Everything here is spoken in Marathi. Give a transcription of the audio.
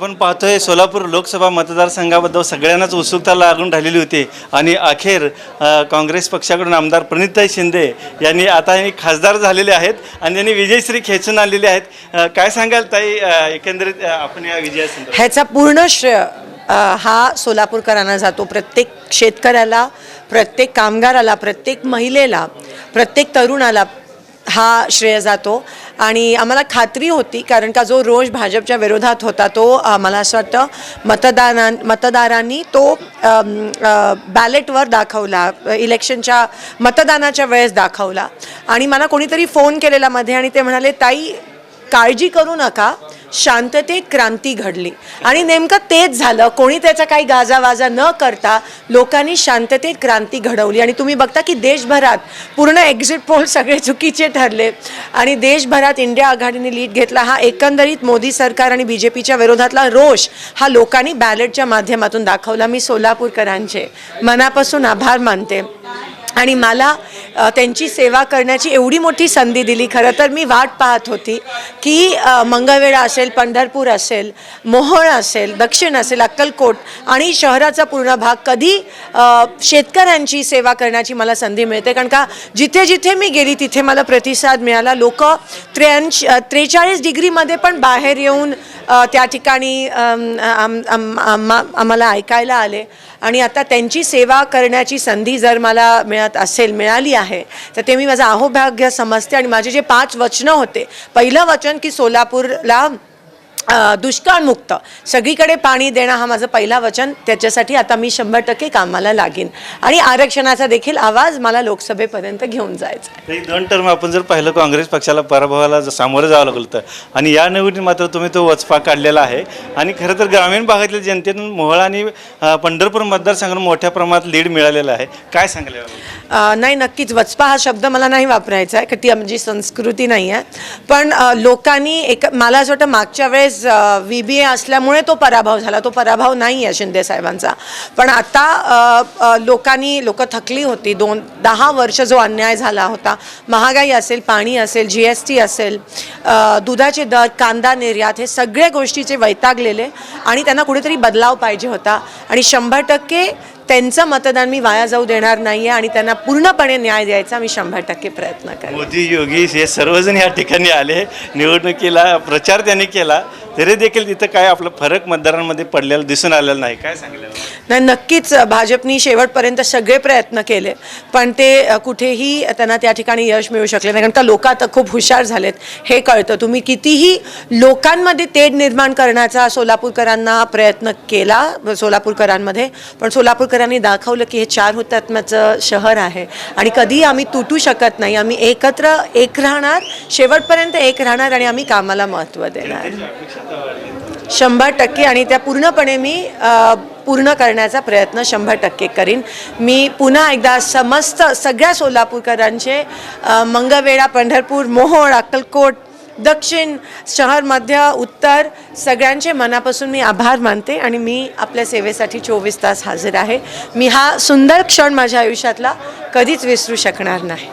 आपण पाहतोय सोलापूर लोकसभा मतदारसंघाबद्दल सगळ्यांनाच उत्सुकता लागून राहिलेली होती. आणि अखेर अ, काँग्रेस पक्षाकडून आमदार प्रणिताई शिंदे यांनी आता हे खासदार झालेले आहेत आणि त्यांनी विजयश्री खेचून आणलेले आहेत. अ, काय सांगाल ताई? अ, एकंदरीत अ, आपण या विजयासंदर्भात. ह्याचा पूर्ण श्रेय अ, हा सोलापूरकरांना जातो. प्रत्येक शेतकऱ्याला प्रत्येक कामगाराला प्रत्येक महिलेला प्रत्येक तरुणाला हा श्रेय जातो. आणि आम्हाला खात्री होती कारण का जो रोष भाजपच्या विरोधात होता तो मला असं वाटतं मतदारां मतदारांनी तो बॅलेटवर दाखवला इलेक्शनच्या मतदानाच्या वेळेस दाखवला. आणि मला कोणीतरी फोन केलेला मध्ये आणि ते म्हणाले ताई काळजी करू नका शांततेत क्रांती घडली. आणि नेमकं तेच झालं. कोणी त्याचा काही गाजावाजा न करता लोकांनी शांततेत क्रांती घडवली. आणि तुम्ही बघता की देशभरात पूर्ण एक्झिट पोल सगळे चुकीचे ठरले. आणि देशभरात इंडिया आघाडीने लीड घेतला. हा एकंदरीत मोदी सरकार आणि बी जे पीच्या विरोधातला रोष हा लोकांनी बॅलेटच्या माध्यमातून दाखवला. मी सोलापूरकरांचे मनापासून आभार मानते. आणि मला त्यांची सेवा करण्याची एवढी मोठी संधी दिली. खरं तर मी वाट पाहत होती की अ, मंगळवेढा असेल पंढरपूर असेल मोहोळ असेल दक्षिण असेल अक्कलकोट आणि शहराचा पूर्ण भाग कधी शेतकऱ्यांची सेवा करण्याची मला संधी मिळते. कारण का जिथे जिथे मी गेली तिथे मला प्रतिसाद मिळाला. लोक त्र्याऐंशी त्रेचाळीस डिग्रीमध्ये पण बाहेर येऊन त्या ठिकाणी आम्हाला ऐकायला आले. आणि आता त्यांची सेवा करण्याची संधी जर मला मिळत असेल मिळाली आहे तर ते मी माझं अहोभाग्य समजते आणि माझे जे पाच वचनं होते पहिलं वचन की सोलापूरला दुष्काळमुक्त. सगळीकडे पाणी देणं हा माझं पहिला वचन. त्याच्यासाठी आता मी शंभर टक्के कामाला लागीन. आणि आरक्षणाचा देखील आवाज मला लोकसभेपर्यंत घेऊन जायचा आहे. दोन टर्म आपण जर पाहिलं काँग्रेस पक्षाला पराभवाला सामोरं जावं लागलं होतं. आणि या निवडणुकीत मात्र तुम्ही तो वचपा काढलेला आहे. आणि खरं तर ग्रामीण भागातील जनतेतून मोहोळ आणि पंढरपूर मतदारसंघाला मोठ्या प्रमाणात लीड मिळालेला आहे. काय सांगले नाही नक्कीच. वचपा हा शब्द मला नाही वापरायचा आहे. कारण ती आमची संस्कृती नाही आहे. पण लोकांनी एक मला असं वाटतं मागच्या वेळेस व्ही बी ए असल्यामुळे तो पराभव झाला. तो पराभव नाही आहे शिंदे साहेबांचा. पण आता लोकांनी लोक थकली होती. दोन दहा वर्ष जो अन्याय झाला होता. महागाई असेल पाणी असेल जी एस टी असेल दुधाचे दर कांदा निर्यात हे सगळ्या गोष्टीचे वैतागलेले आणि त्यांना कुठेतरी बदलाव पाहिजे होता. आणि शंभर टक्के त्यांचं मतदान मी वाया जाऊ देणार नाही आहे आणि त्यांना पूर्णपणे न्याय द्यायचा मी शंभर टक्के प्रयत्न करेन. मोदी योगी हे सर्वजण या ठिकाणी आले. निवडणुकीला प्रचार त्यांनी केला. तरी देखील तिथं काय आपलं फरक मतदारांमध्ये पडलेला दिसून आलेला नाही. काय सांगले नाही नक्कीच भाजपनी शेवटपर्यंत सगळे प्रयत्न केले पण ते कुठेही त्यांना त्या ठिकाणी यश मिळू शकले नाही. कारण का लोक आता खूप हुशार झालेत हे कळतं. तुम्ही कितीही लोकांमध्ये तेढ निर्माण करण्याचा सोलापूरकरांना प्रयत्न केला सोलापूरकरांमध्ये पण सोलापूरकरांनी दाखवलं की हे चार हुतात्म्याचं शहर आहे. आणि कधीही आम्ही तुटू शकत नाही. आम्ही एकत्र एक राहणार शेवटपर्यंत एक राहणार आणि आम्ही कामाला महत्त्व देणार. शंभर टक्के आणि त्या पूर्णपणे मी पूर्ण करण्याचा प्रयत्न शंभर टक्के करीन. मी पुन्हा एकदा समस्त सगळ्या सोलापूरकरांचे अ, मंगळवेढा पंढरपूर मोहोळ अक्कलकोट दक्षिण शहर मध्य उत्तर सगळ्यांचे मनापासून मी आभार मानते आणि मी आपल्या सेवेसाठी चोवीस तास हजर आहे. मी हा सुंदर क्षण माझ्या आयुष्यातला कधीच विसरू शकणार नाही.